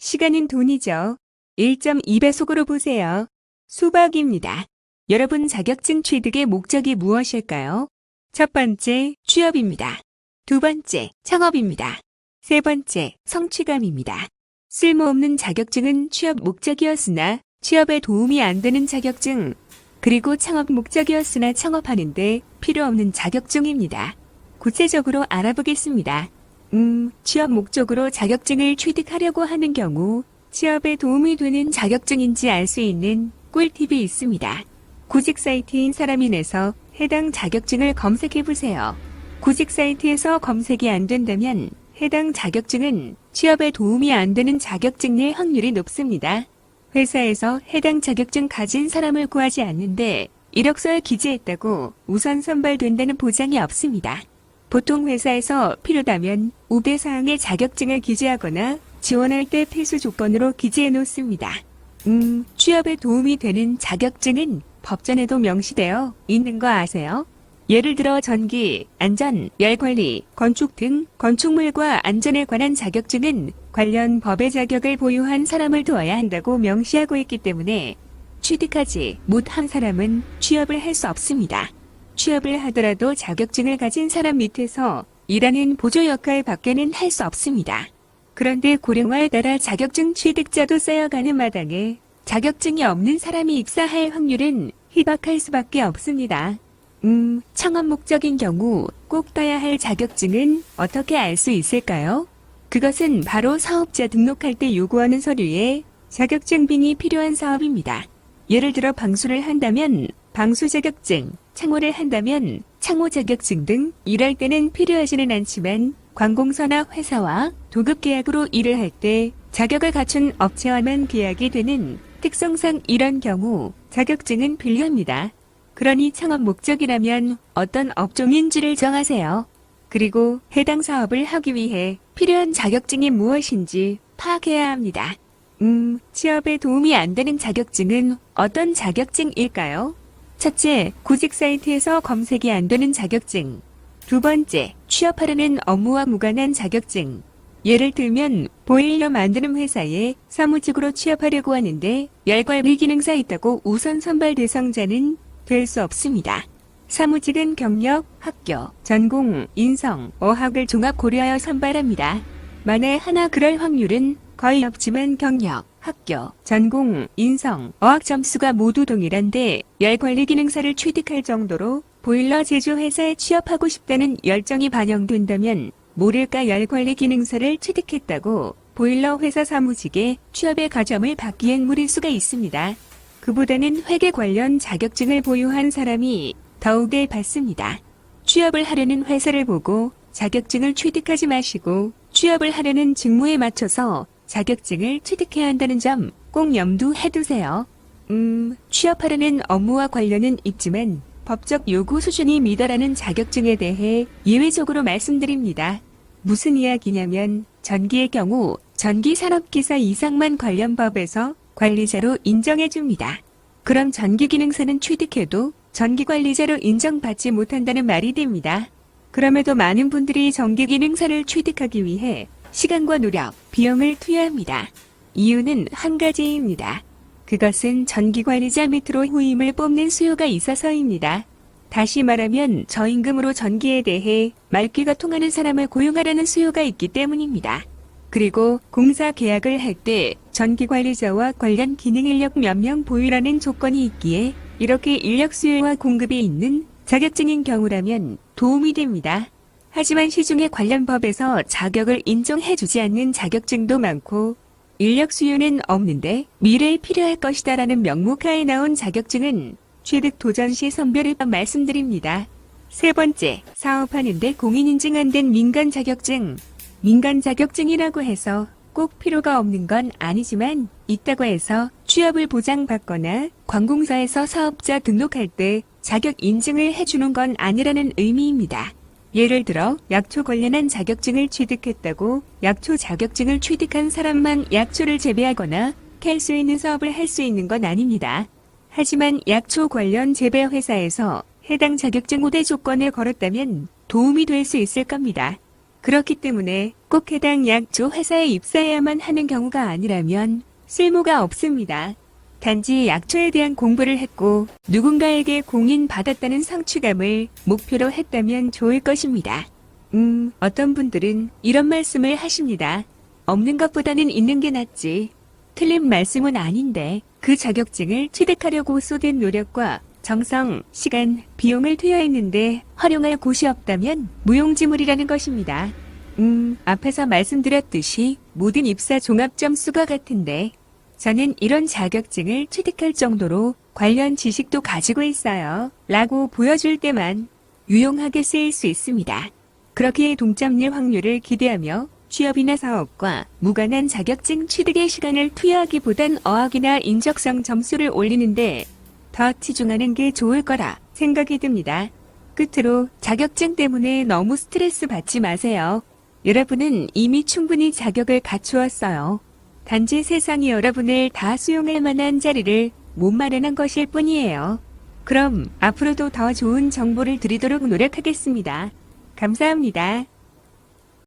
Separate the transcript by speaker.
Speaker 1: 시간은 돈이죠. 1.2배속으로 보세요. 수박입니다. 여러분 자격증 취득의 목적이 무엇일까요? 첫 번째, 취업입니다. 두 번째, 창업입니다. 세 번째, 성취감입니다. 쓸모없는 자격증은 취업 목적이었으나 취업에 도움이 안 되는 자격증, 그리고 창업 목적이었으나 창업하는데 필요 없는 자격증입니다. 구체적으로 알아보겠습니다. 음, 취업 목적으로 자격증을 취득하려고 하는 경우 취업에 도움이 되는 자격증인지 알 수 있는 꿀팁이 있습니다. 구직 사이트인 사람인에서 해당 자격증을 검색해 보세요. 구직 사이트에서 검색이 안 된다면 해당 자격증은 취업에 도움이 안 되는 자격증일 확률이 높습니다. 회사에서 해당 자격증 가진 사람을 구하지 않는데 이력서에 기재했다고 우선 선발된다는 보장이 없습니다. 보통 회사에서 필요하다면 우배사항에 자격증을 기재하거나 지원할 때 필수 조건으로 기재해 놓습니다. 음, 취업에 도움이 되는 자격증은 법전에도 명시되어 있는 거 아세요? 예를 들어 전기, 안전, 열관리, 건축 등 건축물과 안전에 관한 자격증은 관련 법의 자격을 보유한 사람을 두어야 한다고 명시하고 있기 때문에 취득하지 못한 사람은 취업을 할 수 없습니다. 취업을 하더라도 자격증을 가진 사람 밑에서 일하는 보조 역할 밖에는 할 수 없습니다. 그런데 고령화에 따라 자격증 취득자도 쌓여가는 마당에 자격증이 없는 사람이 입사할 확률은 희박할 수밖에 없습니다. 음, 창업 목적인 경우 꼭 따야 할 자격증은 어떻게 알 수 있을까요? 그것은 바로 사업자 등록할 때 요구하는 서류에 자격증 빙이 필요한 사업입니다. 예를 들어 방수를 한다면 방수 자격증, 창호를 한다면 창호 자격증 등 일할 때는 필요하지는 않지만 관공서나 회사와 도급 계약으로 일을 할 때 자격을 갖춘 업체와만 계약이 되는 특성상 이런 경우 자격증은 필요합니다. 그러니 창업 목적이라면 어떤 업종인지를 정하세요. 그리고 해당 사업을 하기 위해 필요한 자격증이 무엇인지 파악해야 합니다. 음, 취업에 도움이 안 되는 자격증은 어떤 자격증일까요? 첫째, 구직 사이트에서 검색이 안 되는 자격증. 두 번째, 취업하려는 업무와 무관한 자격증. 예를 들면 보일러 만드는 회사에 사무직으로 취업하려고 하는데 열관리 기능사 있다고 우선 선발 대상자는 될 수 없습니다. 사무직은 경력, 학교, 전공, 인성, 어학을 종합 고려하여 선발합니다. 만에 하나 그럴 확률은 거의 없지만 경력, 학교, 전공, 인성, 어학 점수가 모두 동일한데 열 관리 기능사를 취득할 정도로 보일러 제조 회사에 취업하고 싶다는 열정이 반영된다면 모를까 열 관리 기능사를 취득했다고 보일러 회사 사무직에 취업의 가점을 받기엔 무릴 수가 있습니다. 그보다는 회계 관련 자격증을 보유한 사람이 더욱에 받습니다. 취업을 하려는 회사를 보고 자격증을 취득하지 마시고 취업을 하려는 직무에 맞춰서 자격증을 취득해야 한다는 점 꼭 염두해 두세요. 음, 취업하려는 업무와 관련은 있지만 법적 요구 수준이 미달하는 자격증에 대해 예외적으로 말씀드립니다. 무슨 이야기냐면 전기의 경우 전기산업기사 이상만 관련 법에서 관리자로 인정해 줍니다. 그럼 전기기능사는 취득해도 전기관리자로 인정받지 못한다는 말이 됩니다. 그럼에도 많은 분들이 전기기능사를 취득하기 위해 시간과 노력, 비용을 투여합니다. 이유는 한 가지입니다. 그것은 전기관리자 밑으로 후임을 뽑는 수요가 있어서입니다. 다시 말하면 저임금으로 전기에 대해 말귀가 통하는 사람을 고용하라는 수요가 있기 때문입니다. 그리고 공사 계약을 할 때 전기관리자와 관련 기능 인력 몇 명 보유라는 조건이 있기에 이렇게 인력 수요와 공급이 있는 자격증인 경우라면 도움이 됩니다. 하지만 시중에 관련 법에서 자격을 인정해주지 않는 자격증도 많고 인력 수요는 없는데 미래에 필요할 것이다라는 명목하에 나온 자격증은 취득 도전 시 선별을 말씀드립니다. 세 번째, 사업하는데 공인인증 안 된 민간 자격증. 민간 자격증이라고 해서 꼭 필요가 없는 건 아니지만 있다고 해서 취업을 보장받거나 관공서에서 사업자 등록할 때 자격 인증을 해주는 건 아니라는 의미입니다. 예를 들어 약초 관련한 자격증을 취득했다고 약초 자격증을 취득한 사람만 약초를 재배하거나 캘 수 있는 사업을 할 수 있는 건 아닙니다. 하지만 약초 관련 재배 회사에서 해당 자격증 우대 조건을 걸었다면 도움이 될 수 있을 겁니다. 그렇기 때문에 꼭 해당 약초 회사에 입사해야만 하는 경우가 아니라면 쓸모가 없습니다. 단지 약초에 대한 공부를 했고 누군가에게 공인받았다는 성취감을 목표로 했다면 좋을 것입니다. 음, 어떤 분들은 이런 말씀을 하십니다. 없는 것보다는 있는 게 낫지. 틀린 말씀은 아닌데 그 자격증을 취득하려고 쏟은 노력과 정성, 시간, 비용을 투여했는데 활용할 곳이 없다면 무용지물이라는 것입니다. 음, 앞에서 말씀드렸듯이 모든 입사 종합 점수가 같은데 저는 이런 자격증을 취득할 정도로 관련 지식도 가지고 있어요. 라고 보여줄 때만 유용하게 쓰일 수 있습니다. 그렇기에 동점일 확률을 기대하며 취업이나 사업과 무관한 자격증 취득의 시간을 투여하기보단 어학이나 인적성 점수를 올리는데 더 치중하는 게 좋을 거라 생각이 듭니다. 끝으로 자격증 때문에 너무 스트레스 받지 마세요. 여러분은 이미 충분히 자격을 갖추었어요. 단지 세상이 여러분을 다 수용할 만한 자리를 못 마련한 것일 뿐이에요. 그럼 앞으로도 더 좋은 정보를 드리도록 노력하겠습니다. 감사합니다.